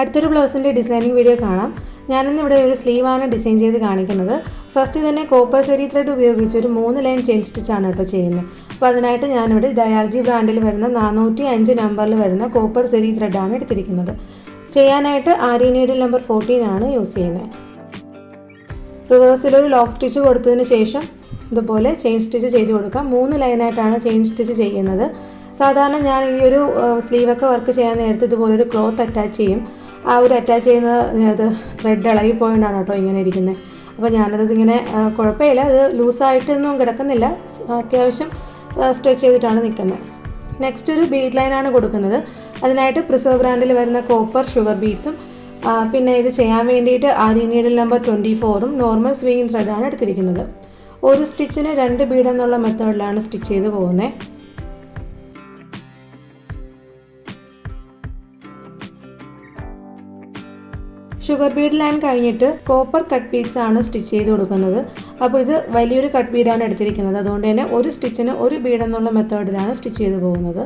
അടുത്തൊരു ബ്ലൗസിന്റെ designing video കാണാം. ഞാനിന്ന് ഇവിടെ ഒരു സ്ലീവാണ് ഡിസൈൻ ചെയ്ത് കാണിക്കുന്നത്. ഫസ്റ്റ് തന്നെ കോപ്പർ സെരി ത്രെഡ് ഉപയോഗിച്ച് ഒരു മൂന്ന് ലൈൻ ചെയിൻ സ്റ്റിച്ചാണ് കേട്ടോ ചെയ്യുന്നത്. അപ്പോൾ അതിനായിട്ട് ഞാനിവിടെ ഡയാൽജി ബ്രാൻഡിൽ വരുന്ന നാനൂറ്റി അഞ്ച് നമ്പറിൽ വരുന്ന കോപ്പർ സെരി ത്രെഡാണ് എടുത്തിരിക്കുന്നത്. ചെയ്യാനായിട്ട് ആരി നീഡിൽ നമ്പർ ഫോർട്ടീൻ ആണ് യൂസ് ചെയ്യുന്നത്. റിവേഴ്സിലൊരു ലോക്ക് സ്റ്റിച്ച് കൊടുത്തതിന് ശേഷം ഇതുപോലെ ചെയിൻ സ്റ്റിച്ച് ചെയ്ത് കൊടുക്കാം. മൂന്ന് ലൈനായിട്ടാണ് ചെയിൻ സ്റ്റിച്ച് ചെയ്യുന്നത്. സാധാരണ ഞാൻ ഈ ഒരു സ്ലീവൊക്കെ വർക്ക് ചെയ്യാൻ നേരത്തെ ഇതുപോലെ ഒരു ക്ലോത്ത് അറ്റാച്ച് ചെയ്യും. ആ ഒരു അറ്റാച്ച് ചെയ്യുന്ന അത് ത്രെഡ് ഇളകി പോയിട്ടാണ് കേട്ടോ ഇങ്ങനെ ഇരിക്കുന്നത് അപ്പോൾ ഞാനത് ഇങ്ങനെ കുഴപ്പമില്ല. അത് ലൂസായിട്ടൊന്നും കിടക്കുന്നില്ല. അത്യാവശ്യം സ്ട്രെച്ച് ചെയ്തിട്ടാണ് നിൽക്കുന്നത് നെക്സ്റ്റ് ഒരു ബീഡ് ലൈനാണ് കൊടുക്കുന്നത്. അതിനായിട്ട് പ്രിസർവ് ബ്രാൻഡിൽ വരുന്ന കോപ്പർ ഷുഗർ ബീഡ്സും പിന്നെ ഇത് ചെയ്യാൻ വേണ്ടിയിട്ട് ആരി നീഡിൽ നമ്പർ ട്വന്റി ഫോറും നോർമൽ സ്വിങ് ത്രെഡാണ് എടുത്തിരിക്കുന്നത്. ഒരു സ്റ്റിച്ചിന് രണ്ട് ബീഡ് എന്നുള്ള മെത്തേഡിലാണ് സ്റ്റിച്ച് ചെയ്ത് പോകുന്നത് ഷുഗർ ബീഡ് ലൈൻ കഴിഞ്ഞിട്ട് കോപ്പർ കട്ട് ബീഡ്സ് ആണ് സ്റ്റിച്ച് ചെയ്ത് കൊടുക്കുന്നത്. അപ്പോൾ ഇത് വലിയൊരു കട്ട് ബീഡാണ് എടുത്തിരിക്കുന്നത്. അതുകൊണ്ട് തന്നെ ഒരു സ്റ്റിച്ചിന് ഒരു ബീഡ് എന്നുള്ള മെത്തേഡിലാണ് സ്റ്റിച്ച് ചെയ്ത് പോകുന്നത്.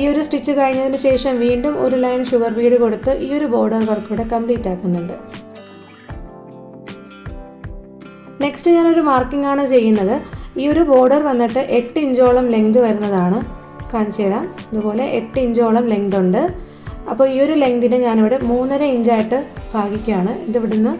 ഈ ഒരു സ്റ്റിച്ച് കഴിഞ്ഞതിന് ശേഷം വീണ്ടും ഒരു ലൈൻ ഷുഗർ ബീഡ് കൊടുത്ത് ഈ ഒരു ബോർഡർ വർക്ക് കൂടെ കംപ്ലീറ്റ് ആക്കുന്നുണ്ട്. നെക്സ്റ്റ് ഞാനൊരു മാർക്കിംഗ് ആണ് ചെയ്യുന്നത്. ഈ ഒരു ബോർഡർ വന്നിട്ട് എട്ട് ഇഞ്ചോളം ലെങ്ത് വരുന്നതാണ്. കാണിച്ചു തരാം ഇതുപോലെ എട്ട് ഇഞ്ചോളം ലെങ്ത് ഉണ്ട്. അപ്പോൾ ഈ ഒരു ലെങ്തിനെ ഞാനിവിടെ മൂന്നര ഇഞ്ചായിട്ട് ഭാഗിക്കുകയാണ്. ഇതിവിടുന്ന്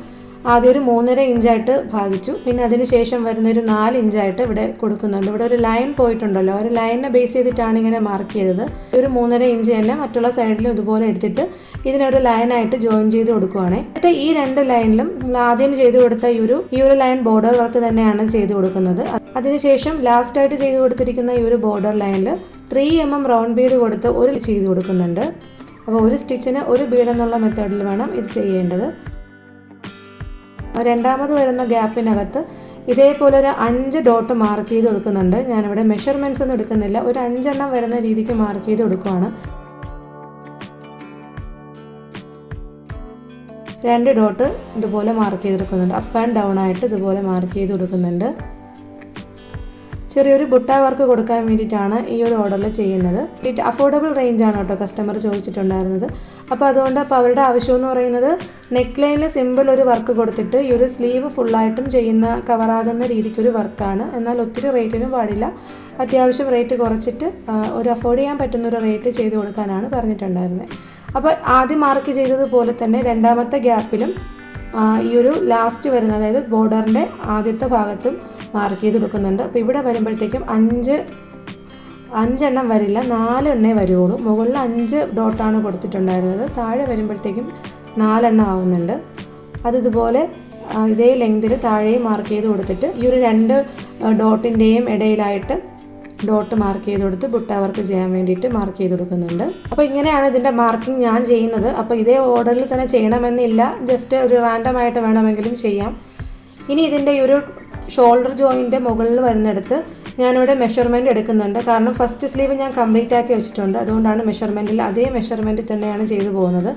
ആദ്യം ഒരു മൂന്നര ഇഞ്ചായിട്ട് ഭാഗിച്ചു. പിന്നെ അതിന് ശേഷം വരുന്ന ഒരു നാല് ഇഞ്ചായിട്ട് ഇവിടെ കൊടുക്കുന്നുണ്ട്. ഇവിടെ ഒരു ലൈൻ പോയിട്ടുണ്ടല്ലോ. ഒരു ലൈനിനെ ബേസ് ചെയ്തിട്ടാണ് ഇങ്ങനെ മാർക്ക് ചെയ്തത്. ഒരു മൂന്നര ഇഞ്ച് തന്നെ മറ്റുള്ള സൈഡിലും ഇതുപോലെ എടുത്തിട്ട് ഇതിനൊരു ലൈനായിട്ട് ജോയിൻ ചെയ്ത് കൊടുക്കുവാണേ. എന്നിട്ട് ഈ രണ്ട് ലൈനിലും ആദ്യം ചെയ്ത് കൊടുത്ത ഈ ഒരു ഈ ഒരു ലൈൻ ബോർഡർ വർക്ക് തന്നെയാണ് ചെയ്ത് കൊടുക്കുന്നത്. അതിനുശേഷം ലാസ്റ്റായിട്ട് ചെയ്ത് കൊടുത്തിരിക്കുന്ന ഈ ഒരു ബോർഡർ ലൈനിൽ three M M round bead കൊടുത്ത് ഒരു ചെയ്ത് കൊടുക്കുന്നുണ്ട്. അപ്പോൾ ഒരു സ്റ്റിച്ചിന് ഒരു ബീഡ് എന്നുള്ള മെത്തേഡിൽ വേണം ഇത് ചെയ്യേണ്ടത്. രണ്ടാമത് വരുന്ന ഗ്യാപ്പിനകത്ത് ഇതേപോലെ ഒരു അഞ്ച് ഡോട്ട് മാർക്ക് ചെയ്ത് കൊടുക്കുന്നുണ്ട് ഞാനിവിടെ മെഷർമെന്റ്സ് ഒന്നും എടുക്കുന്നില്ല. ഒരു അഞ്ചെണ്ണം വരുന്ന രീതിക്ക് മാർക്ക് ചെയ്ത് കൊടുക്കുവാണ് രണ്ട് ഡോട്ട് ഇതുപോലെ മാർക്ക് ചെയ്ത് കൊടുക്കുന്നുണ്ട് അപ്പ് ആൻഡ് ഡൗൺ ആയിട്ട് ഇതുപോലെ മാർക്ക് ചെയ്ത് കൊടുക്കുന്നുണ്ട് ചെറിയൊരു ബുട്ട വർക്ക് കൊടുക്കാൻ വേണ്ടിയിട്ടാണ് ഈ ഒരു ഓർഡറിൽ ചെയ്യുന്നത്. അഫോർഡബിൾ റേഞ്ച് ആണ് കേട്ടോ കസ്റ്റമർ ചോദിച്ചിട്ടുണ്ടായിരുന്നത്. അപ്പോൾ അതുകൊണ്ട് അപ്പോൾ അവരുടെ ആവശ്യം എന്ന് പറയുന്നത് നെക്ക് ലൈനിൽ സിമ്പിൾ ഒരു വർക്ക് കൊടുത്തിട്ട് ഈ ഒരു സ്ലീവ് ഫുള്ളായിട്ടും ചെയ്യുന്ന കവറാകുന്ന രീതിക്കൊരു വർക്കാണ് എന്നാൽ ഒത്തിരി റേറ്റിനും പാടില്ല. അത്യാവശ്യം റേറ്റ് കുറച്ചിട്ട് ഒരു അഫോർഡ് ചെയ്യാൻ പറ്റുന്ന ഒരു റേറ്റ് ചെയ്ത് കൊടുക്കാനാണ് പറഞ്ഞിട്ടുണ്ടായിരുന്നത് അപ്പോൾ ആദ്യം മാർക്ക് ചെയ്തതുപോലെ തന്നെ രണ്ടാമത്തെ ഗ്യാപ്പിലും ഈ ഒരു ലാസ്റ്റ് വരുന്ന അതായത് ബോർഡറിന്റെ ആദ്യത്തെ ഭാഗത്തും മാർക്ക് ചെയ്ത് കൊടുക്കുന്നുണ്ട്. അപ്പോൾ ഇവിടെ വരുമ്പോഴത്തേക്കും അഞ്ച് അഞ്ചെണ്ണം വരില്ല നാലെണ്ണേ വരുള്ളൂ മുകളിൽ അഞ്ച് ഡോട്ടാണ് കൊടുത്തിട്ടുണ്ടായിരുന്നത്. താഴെ വരുമ്പോഴത്തേക്കും നാലെണ്ണം ആവുന്നുണ്ട്. അതിതുപോലെ ഇതേ ലെങ്തിൽ താഴെയും മാർക്ക് ചെയ്ത് കൊടുത്തിട്ട് ഈ ഒരു രണ്ട് ഡോട്ടിന്റെയും ഇടയിലായിട്ട് ഡോട്ട് മാർക്ക് ചെയ്ത് കൊടുത്ത് ബുട്ട വർക്ക് ചെയ്യാൻ വേണ്ടിയിട്ട് മാർക്ക് ചെയ്ത് കൊടുക്കുന്നുണ്ട്. അപ്പോൾ ഇങ്ങനെയാണ് ഇതിന്റെ മാർക്കിംഗ് ഞാൻ ചെയ്യുന്നത്. അപ്പോൾ ഇതേ ഓർഡറിൽ തന്നെ ചെയ്യണമെന്നില്ല. ജസ്റ്റ് ഒരു റാൻഡം ആയിട്ട് വേണമെങ്കിലും ചെയ്യാം. ഇനി ഇതിന്റെ ഈ ഒരു ഷോൾഡർ ജോയിന്റെ മുകളിൽ വരുന്നിടത്ത് ഞാനിവിടെ മെഷർമെന്റ് എടുക്കുന്നുണ്ട്. കാരണം ഫസ്റ്റ് സ്ലീവ് ഞാൻ കംപ്ലീറ്റ് ആക്കി വെച്ചിട്ടുണ്ട്. അതുകൊണ്ടാണ് മെഷർമെന്റിൽ അതേ മെഷർമെന്റിൽ തന്നെയാണ് ചെയ്തു പോകുന്നത്.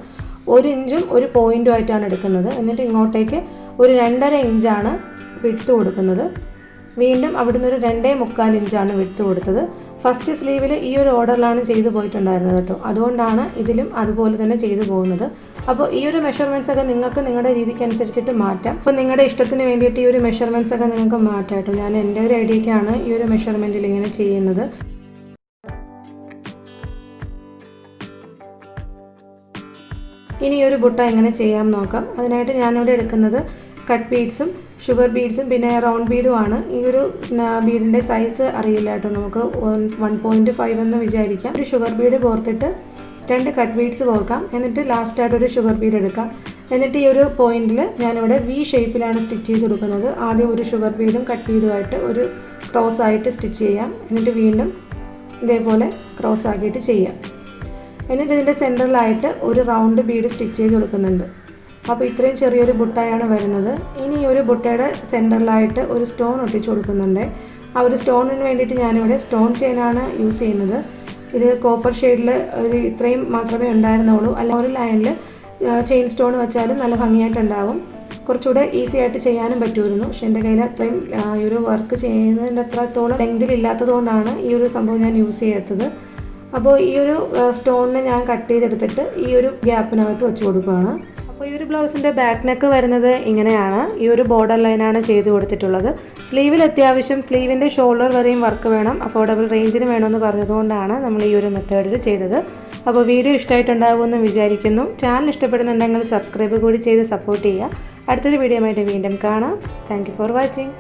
ഒരു ഇഞ്ചും ഒരു പോയിന്റും ആയിട്ടാണ് എടുക്കുന്നത്. എന്നിട്ട് ഇങ്ങോട്ടേക്ക് ഒരു രണ്ടര ഇഞ്ചാണ് വിട്ട് കൊടുക്കുന്നത്. വീണ്ടും അവിടുന്ന് ഒരു രണ്ടേ മുക്കാൽ ഇഞ്ചാണ് വിട്ട് കൊടുത്തത്. ഫസ്റ്റ് സ്ലീവിൽ ഈ ഒരു ഓർഡറിലാണ് ചെയ്തു പോയിട്ടുണ്ടായിരുന്നത് കേട്ടോ. അതുകൊണ്ടാണ് ഇതിലും അതുപോലെ തന്നെ ചെയ്തു പോകുന്നത്. അപ്പോൾ ഈ ഒരു മെഷർമെന്റ്സ് ഒക്കെ നിങ്ങൾക്ക് നിങ്ങളുടെ രീതിക്ക് അനുസരിച്ചിട്ട് മാറ്റാം. അപ്പോൾ നിങ്ങളുടെ ഇഷ്ടത്തിന് വേണ്ടിയിട്ട് ഈ ഒരു മെഷർമെന്റ്സ് ഒക്കെ നിങ്ങൾക്ക് മാറ്റാം കേട്ടോ. ഞാൻ എന്റെ ഒരു ഐഡിയക്കാണ് ഈ ഒരു മെഷർമെന്റിൽ ഇങ്ങനെ ചെയ്യുന്നത്. ഇനി ഈ ഒരു ബുട്ട എങ്ങനെ ചെയ്യാം നോക്കാം. അതിനായിട്ട് ഞാനിവിടെ എടുക്കുന്നത് കട്ട് ബീഡ്സും ഷുഗർ ബീഡ്സും പിന്നെ റൗണ്ട് ആണ്. ഈ ഒരു ബീഡിന്റെ സൈസ് അറിയില്ല കേട്ടോ. നമുക്ക് വൺ പോയിന്റ് ഫൈവ് എന്ന് വിചാരിക്കാം. ഒരു ഷുഗർ ബീഡ് കോർത്തിട്ട് രണ്ട് കട്ട് ബീഡ്സ് കോർക്കാം. എന്നിട്ട് ലാസ്റ്റായിട്ട് ഒരു ഷുഗർ ബീഡ് എടുക്കാം. എന്നിട്ട് ഈ ഒരു പോയിന്റിൽ ഞാനിവിടെ വി ഷേപ്പിലാണ് സ്റ്റിച്ച് ചെയ്ത് കൊടുക്കുന്നത്. ആദ്യം ഒരു ഷുഗർ ബീഡും കട്ട് ബീഡുമായിട്ട് ഒരു ക്രോസ് ആയിട്ട് സ്റ്റിച്ച് ചെയ്യാം. എന്നിട്ട് വീണ്ടും ഇതേപോലെ ക്രോസ് ആക്കിയിട്ട് ചെയ്യാം. എന്നിട്ട് ഇതിന്റെ സെന്ററിലായിട്ട് ഒരു റൗണ്ട് ബീഡ് സ്റ്റിച്ച് ചെയ്ത് കൊടുക്കുന്നുണ്ട്. അപ്പോൾ ഇത്രയും ചെറിയൊരു ബുട്ടായാണ് വരുന്നത്. ഇനി ഈ ഒരു ബുട്ടയുടെ സെന്ററിലായിട്ട് ഒരു സ്റ്റോൺ ഒട്ടിച്ചു കൊടുക്കുന്നുണ്ട്. ആ ഒരു സ്റ്റോണിന് വേണ്ടിയിട്ട് ഞാനിവിടെ സ്റ്റോൺ ചെയിനാണ് യൂസ് ചെയ്യുന്നത്. ഇത് കോപ്പർ ഷെയ്ഡിൽ ഒരു ഇത്രയും മാത്രമേ ഉണ്ടായിരുന്നുള്ളൂ. അല്ല ഒരു ലൈനിൽ ചെയിൻ സ്റ്റോൺ വെച്ചാലും നല്ല ഭംഗിയായിട്ടുണ്ടാവും. കുറച്ചുകൂടെ ഈസി ആയിട്ട് ചെയ്യാനും പറ്റുമായിരുന്നു. പക്ഷെ എന്റെ കയ്യിൽ അത്രയും ഈ ഒരു വർക്ക് ചെയ്യുന്നതിന്റെ അത്രത്തോളം ലെങ്തിൽ ഇല്ലാത്തത് കൊണ്ടാണ് ഈ ഒരു സംഭവം ഞാൻ യൂസ് ചെയ്യാത്തത്. അപ്പോൾ ഈ ഒരു സ്റ്റോണിനെ ഞാൻ കട്ട് ചെയ്തെടുത്തിട്ട് ഈ ഒരു ഗ്യാപ്പിനകത്ത് വെച്ച് കൊടുക്കുകയാണ് അപ്പോൾ ഈ ഒരു ബ്ലൗസിന്റെ ബാക്ക് നെക്ക് വരുന്നത് ഇങ്ങനെയാണ്. ഈ ഒരു ബോർഡർ ലൈനാണ് ചെയ്ത് കൊടുത്തിട്ടുള്ളത്. സ്ലീവിൽ അത്യാവശ്യം സ്ലീവിന്റെ ഷോൾഡർ വരെയും വർക്ക് വേണം. അഫോർഡബിൾ റേഞ്ചിന് വേണമെന്ന് പറഞ്ഞതുകൊണ്ടാണ് നമ്മൾ ഈ ഒരു മെത്തേഡിൽ ചെയ്തത്. അപ്പോൾ വീഡിയോ ഇഷ്ടമായിട്ടുണ്ടാകുമെന്ന് വിചാരിക്കുന്നു. ചാനൽ ഇഷ്ടപ്പെടുന്നുണ്ടെങ്കിൽ സബ്സ്ക്രൈബ് കൂടി ചെയ്ത് സപ്പോർട്ട് ചെയ്യുക. അടുത്തൊരു വീഡിയോ ആയിട്ട് വീണ്ടും കാണാം. Thank for watching